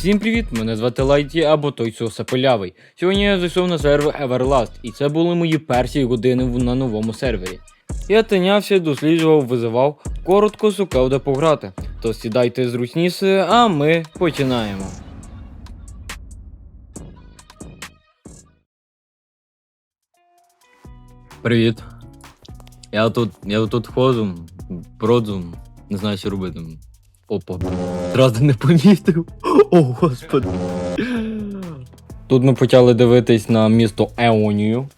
Всім привіт! Мене звати Лайті або той Сапелявий. Сьогодні я зайшов на сервер Everlast, і це були мої перші години на новому сервері. Я тинявся, досліджував, визивав, коротко шукав де пограти. То сідайте зручніше, а ми починаємо. Привіт. Я тут, я тут ходжу, броджу, не знаю, що робити. Опа. Зразу не помітив. О, господи. Тут ми почали дивитись на місто Еонію.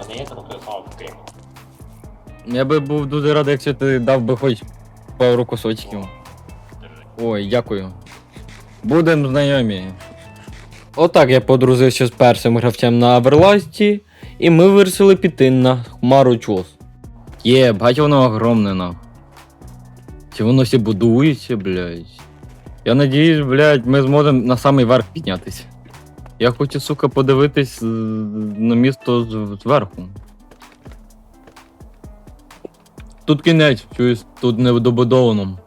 Мене є там Крим. Я би був дуже радий, якщо ти дав би хоч пару кусочків. Ой, дякую. Будемо знайомі. Отак я подружився з першим гравцем на Аверласті, і ми вирішили піти на Хмару Чос. Є, бать воно огромне на. Чи воно ще будується, блядь? Я надіюсь, блядь, ми зможемо на самий верх піднятися. Я хочу, сука, подивитись на місто зверху. Тут кінець, чуєш, тут не добудовано.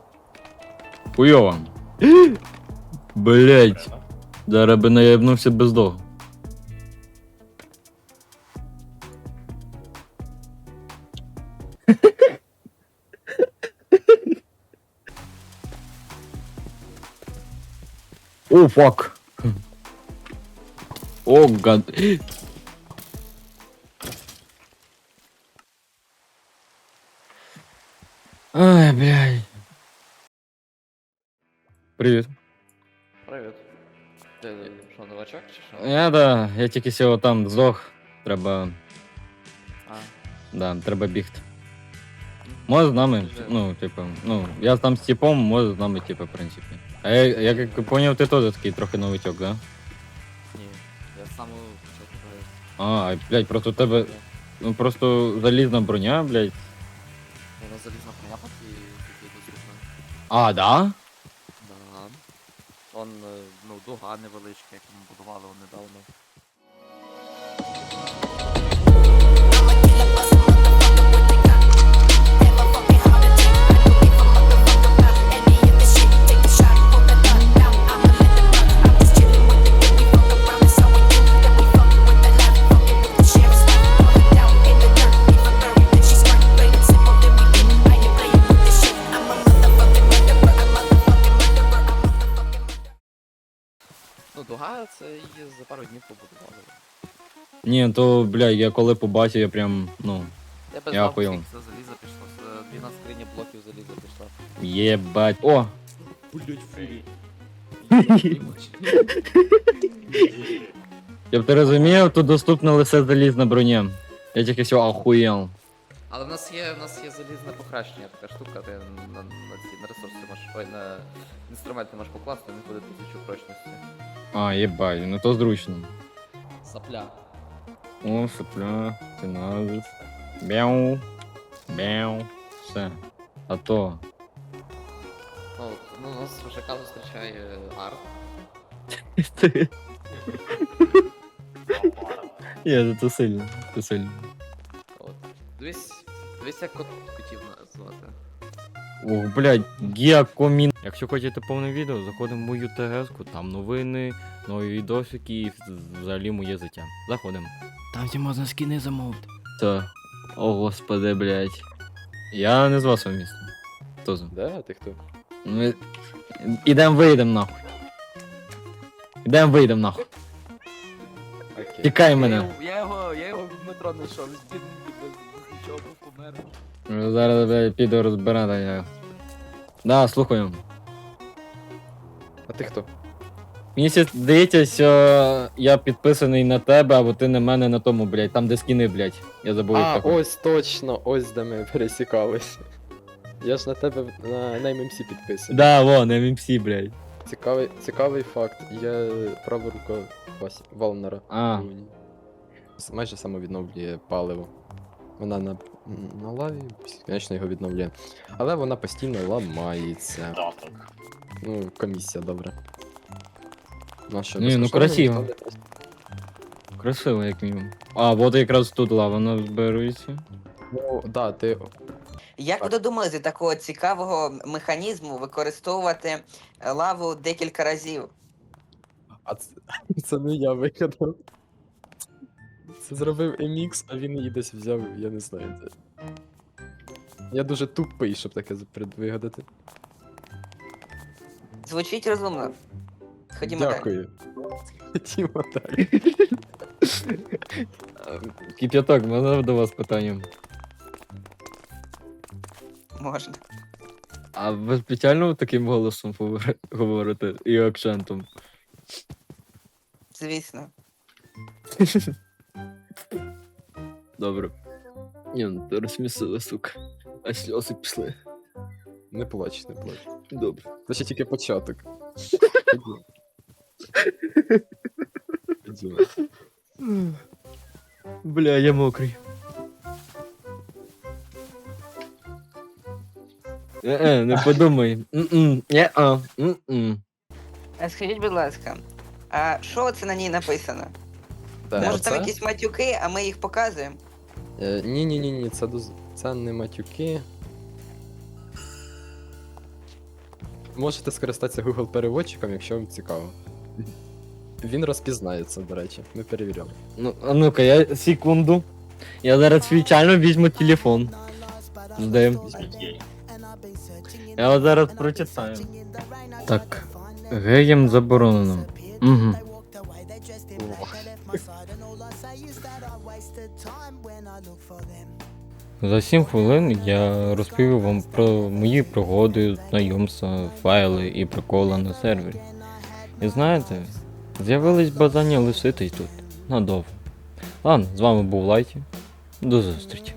Хуйово. Блять, зараз би наєбнувся без того. О, фак. О, гад. Ай, блядь. Привіт. Привіт. Ти що, новачок чи що? Я да, я тільки сього там здох. Треба. А, Да, треба бігти. Може з нами, Вже. ну, типу, ну, я там з типом, може з нами, типу, в принципі. А я, я как понял, ты тоже такий трохи новичок, да? ні. Я з самого початку граю. А, блядь, просто у тебе, ну просто залізна броня, блядь. Вона залізна броня і такі доступна. А, да? Да. Он, е, ну, дуга невеличка, яку ми будували он недавно. Ну, дуга це її за пару днів побудували. Ні, то, блядь, я коли побачив, я прям, ну, Я без Я бабки, охуєл. Це заліза пішло, це 12 скрині блоків заліза пішла. єбать. О! Блять, фурі. Щоб ти розумів, тут доступна лише залізна броня. Я тільки все охуєл. Але в нас є, в нас є залізне покращення, така штука, ти на, на, ці, на можеш, ой, на інструменти можеш покласти, не буде тисячу прочності. А, єбать, ну то зручно. Сапля. О, сопля, тиназис. Бяу. Бяу. Все. А то. Ну, ну, нас ЖК зустрічає арт. Є, це сильно. Це сильно. От. Дивись, дивись, як. Ох, блядь, гіакомін. Якщо хочете повне відео, заходимо в мою ТГС-ку, там новини, нові відосики і взагалі моє життя. Заходимо. Там всі можна скини замовити. Та. О, господи, блядь. Я не з вашого міста. Хто за? Да, ти хто? Ми... Ідем вийдем нахуй. Ідем вийдем нахуй. Окей. Тікай мене. Я його, я його в метро знайшов, він нічого. Зараз блядь, піду розбирати. Я. Да, слухаю. А ти хто? Мені ще здається, що я підписаний на тебе, або ти на мене на тому, блядь, там де скіни, блядь. Я забув їх А, так. ось точно, ось де ми пересікались. Я ж на тебе на, на ММС підписаний. Да, вон, ММС, блядь. Цікавий, цікавий факт. Я права рука Валнера. А. Майже самовідновлює паливо. Вона на, на лаві, звісно, його відновлює. Але вона постійно ламається. Да, так. Ну, комісія, добре. Ну, що, Ні, ну, красиво. Красиво, як мінімум. А, от якраз тут лава зберується. Ну, да, ти Як ви Так. додумались до такого цікавого механізму використовувати е, лаву декілька разів? А це, це не я вигадав. Зробив MX, а він її десь взяв, я не знаю. Це... Я дуже тупий, щоб таке прид- вигадати. Звучить розумно. Ходімо далі. Дякую. Ходімо далі. Кип'яток, можна до вас питання. Можна. А ви спеціально таким голосом говори- говорите і акцентом? Звісно. Добре. Ні, ну ти розсмісила, сука. А сльози пішли. Не плач, не плач. Добре. Це ще тільки початок. Ходімо. Ходімо. Бля, я мокрий. Е, не подумай. М-м, Е-а. м-м. А скажіть, будь ласка, а що це на ній написано? Так, Може там це- якісь матюки, а ми їх показуємо? Е, Ні, ні, ні, ні, це доз... це не матюки. Можете скористатися Google переводчиком, якщо вам цікаво. Він розпізнається, до речі, ми перевіряли. Ну, а ну-ка, я секунду. Я зараз спеціально візьму телефон. Гель. Я от зараз прочитаю. Так. Геям заборонено. Угу. За 7 хвилин я розповів вам про мої пригоди, знайомства, файли і приколи на сервері. І знаєте, з'явилось бажання лишитись тут надовго. Ладно, з вами був Лайті. До зустрічі.